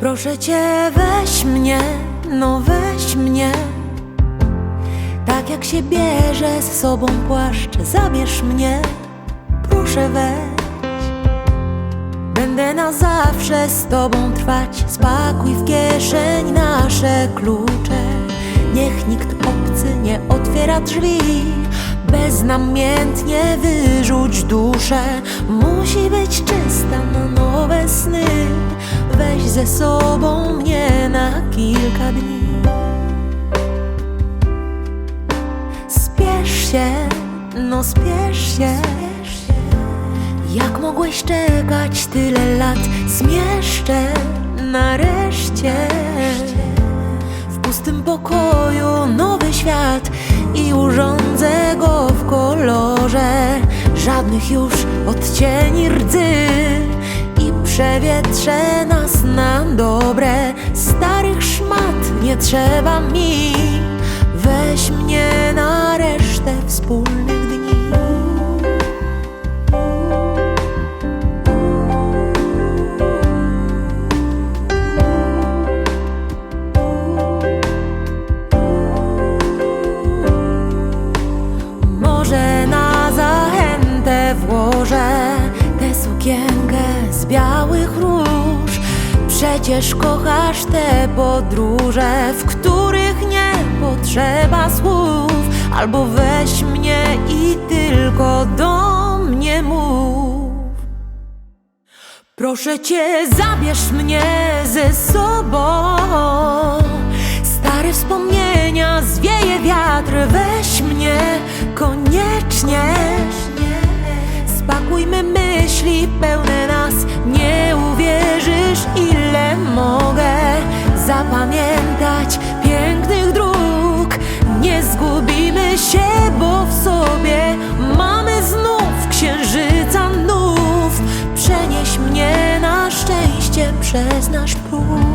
Proszę cię, weź mnie, no weź mnie. Tak jak się bierze z sobą płaszcz, zabierz mnie, proszę weź. Będę na zawsze z tobą trwać. Spakuj w kieszeń nasze klucze. Niech nikt obcy nie otwiera drzwi. Beznamiętnie wyrzuć duszę. Musi być czysta na nowe sny. Ze sobą mnie na kilka dni. Spiesz się, no spiesz się. Jak mogłeś czekać tyle lat? Zmieszczę nareszcie w pustym pokoju nowy świat i urządzę go w kolorze żadnych już odcieni rdzy i przewietrzę nas na dobre. Starych szmat nie trzeba mi, sukienkę z białych róż. Przecież kochasz te podróże, w których nie potrzeba słów. Albo weź mnie i tylko do mnie mów. Proszę cię, zabierz mnie ze sobą. Stare wspomnienia zwieje wiatr, weź mnie koniecznie. Pełne nas, nie uwierzysz, ile mogę zapamiętać pięknych dróg. Nie zgubimy się, bo w sobie mamy znów księżyca nów. Przenieś mnie na szczęście przez nasz próg.